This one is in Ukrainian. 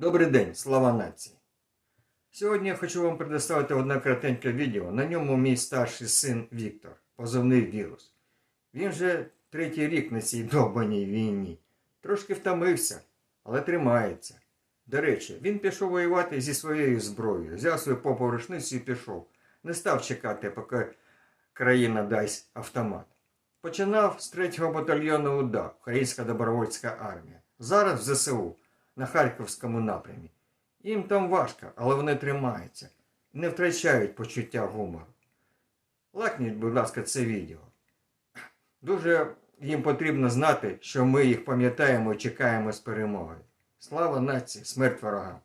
Добрий день, слава нації! Сьогодні я хочу вам предоставити одне коротеньке відео. На ньому мій старший син Віктор, позивний вірус. Він вже третій рік на цій довбаній війні. Трошки втомився, але тримається. До речі, він пішов воювати зі своєю зброєю, взяв свою попорушницю і пішов. Не став чекати, поки країна дасть автомат. Починав з 3-го батальйону УДА, Українська добровольська армія. Зараз в ЗСУ на Харківському напрямі. Їм там важко, але вони тримаються, не втрачають почуття гумору. Лакніть, будь ласка, це відео. Дуже їм потрібно знати, що ми їх пам'ятаємо і чекаємо з перемогою. Слава нації, смерть ворогам!